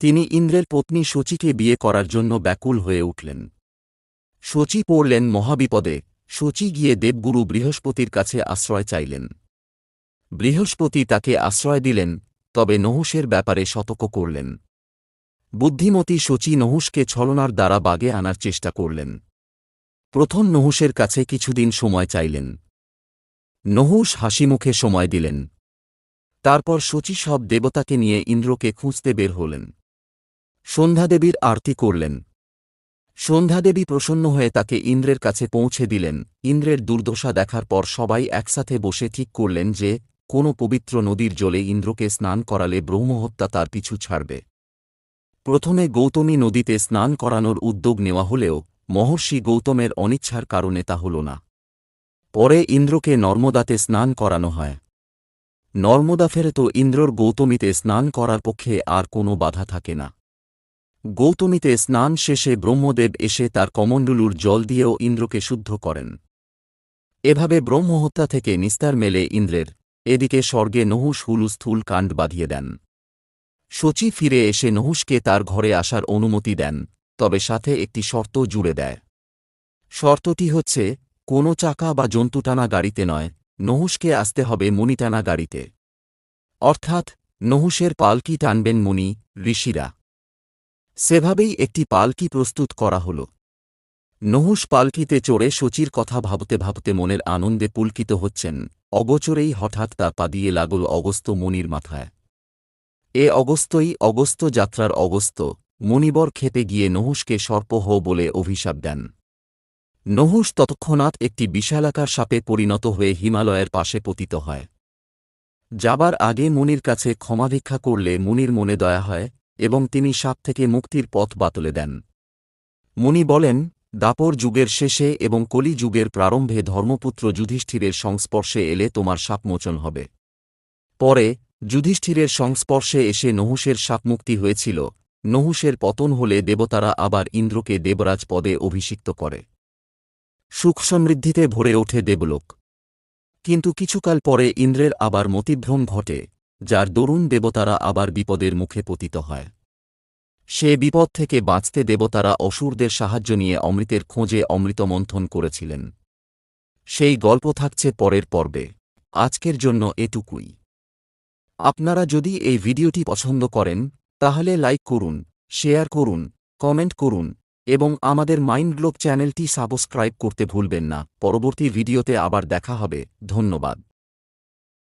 তিনি ইন্দ্রের পত্নী শচীকে বিয়ে করার জন্য ব্যাকুল হয়ে উঠলেন। শচী পড়লেন মহাবিপদে। শচী গিয়ে দেবগুরু বৃহস্পতির কাছে আশ্রয় চাইলেন। বৃহস্পতি তাকে আশ্রয় দিলেন, তবে নহুষের ব্যাপারে সতর্ক করলেন। বুদ্ধিমতী শচী নহুষকে ছলনার দ্বারা বাগে আনার চেষ্টা করলেন। প্রথম নহুষের কাছে কিছুদিন সময় চাইলেন। নহুষ হাসিমুখে সময় দিলেন। তারপর শচী সব দেবতাকে নিয়ে ইন্দ্রকে খুঁজতে বের হলেন। সন্ধ্যাদেবীর আরতি করলেন। সন্ধ্যাদেবী প্রসন্ন হয়ে তাকে ইন্দ্রের কাছে পৌঁছে দিলেন। ইন্দ্রের দুর্দশা দেখার পর সবাই একসাথে বসে ঠিক করলেন যে, কোনো পবিত্র নদীর জলে ইন্দ্রকে স্নান করালে ব্রহ্মহত্যা তার পিছু ছাড়বে। প্রথমে গৌতমী নদীতে স্নান করানোর উদ্যোগ নেওয়া হলেও, মহর্ষি গৌতমের অনিচ্ছার কারণে তা হল না। পরে ইন্দ্রকে নর্মদাতে স্নান করানো হয়। নর্মদা ফেরে তো ইন্দ্রর গৌতমীতে স্নান করার পক্ষে আর কোনো বাধা থাকে না। গৌতমীতে স্নান শেষে ব্রহ্মদেব এসে তার কমণ্ডলুর জল দিয়েও ইন্দ্রকে শুদ্ধ করেন। এভাবে ব্রহ্মহত্যা থেকে নিস্তার মেলে ইন্দ্রের। এদিকে স্বর্গে নহুষ হুলুস্থূল কাণ্ড বাঁধিয়ে দেন। শচী ফিরে এসে নহুষকে তার ঘরে আসার অনুমতি দেন, তবে সাথে একটি শর্ত জুড়ে দেয়। শর্তটি হচ্ছে, কোনো চাকা বা জন্তুটানা গাড়িতে নয় নহুষকে আসতে হবে মুনিটানা গাড়িতে। অর্থাৎ নহুষের পালকি টানবেন মুনি ঋষিরা। সেভাবেই একটি পালকি প্রস্তুত করা হল। নহুষ পালকিতে চড়ে শচীর কথা ভাবতে ভাবতে মনের আনন্দে পুলকিত হচ্ছেন। অগোচরেই হঠাৎ তা পা দিয়ে লাগল অগস্ত মুনির মাথায়। এ অগস্তই অগস্ত যাত্রার অগস্ত মুনিবর খেতে গিয়ে নহুষকে সর্প হো বলে অভিশাপ দেন। নহুষ তৎক্ষণাৎ একটি বিশালাকার সাপে পরিণত হয়ে হিমালয়ের পাশে পতিত হয়। যাবার আগে মুনির কাছে ক্ষমাভিক্ষা করলে মুনির মনে দয়া হয় এবং তিনি সাপ থেকে মুক্তির পথ বাতলে দেন। মুনি বলেন, দাপর যুগের শেষে এবং কলি যুগের প্রারম্ভে ধর্মপুত্র যুধিষ্ঠিরের সংস্পর্শে এলে তোমার সাপমোচন হবে। পরে, যুধিষ্ঠিরের সংস্পর্শে এসে নহুষের সাপমুক্তি হয়েছিল নহুষের পতন হলে দেবতারা আবার ইন্দ্রকে দেবরাজ পদে অভিষিক্ত করে। সুখ সমৃদ্ধিতে ভরে ওঠে দেবলোক। কিন্তু কিছুকাল পরে ইন্দ্রের আবার মতিভ্রম ঘটে। যার দরুণ দেবতারা আবার বিপদের মুখে পতিত হয়। সে বিপদ থেকে বাঁচতে দেবতারা অসুরদের সাহায্য নিয়ে অমৃতের খোঁজে অমৃত মন্থন করেছিলেন। সেই গল্প থাকছে পরের পর্বে। আজকের জন্য এটুকুই। আপনারা যদি এই ভিডিওটি পছন্দ করেন, তাহলে লাইক করুন, শেয়ার করুন, কমেন্ট করুন, এবং আমাদের মাইন্ড গ্লোব চ্যানেলটি সাবস্ক্রাইব করতে ভুলবেন না। পরবর্তী ভিডিওতে আবার দেখা হবে। ধন্যবাদ।